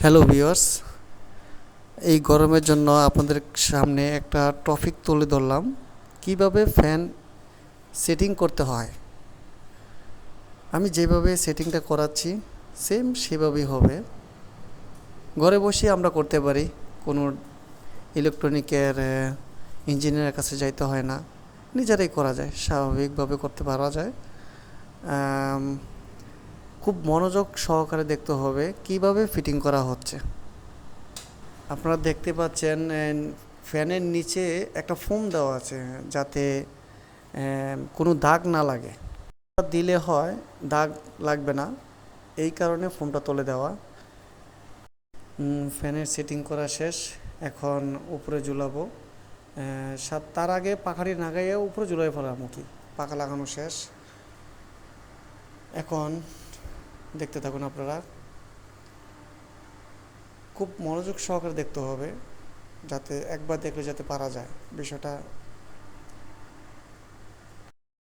Hello viewers এই গরমের জন্য আপনাদের সামনে একটা টপিক তুলে ধরলাম। কীভাবে ফ্যান সেটিং করতে হয়? আমি যেভাবে সেটিংটা করাচ্ছি সেম সেভাবেই হবে। ঘরে বসে আমরা করতে পারি। কোনো ইলেকট্রনিকের ইঞ্জিনিয়ারের কাছে যাইতে হয় না। নিজেরাই করা যায়, স্বাভাবিকভাবে করতে পারা যায়। খুব মনোযোগ সহকারে দেখতে হবে কীভাবে ফিটিং করা হচ্ছে। আপনারা দেখতে পাচ্ছেন ফ্যানের নিচে একটা ফোম দেওয়া আছে যাতে কোনো দাগ না লাগে। দিলে হয়, দাগ লাগবে না। এই কারণে ফোমটা তুলে দেওয়া। ফ্যানের সেটিং করা শেষ। এখন উপরে ঝুলাবো। সাত, তার আগে পাখাড়ি নাগাইয়া উপরে ঝুলাই ফেলাম কি পাখা লাগানো শেষ। এখন দেখতে থাকুন আপনারা। খুব মনোযোগ সহকারে দেখতে হবে, যাতে একবার দেখলে যাতে পারা যায়। বিষয়টা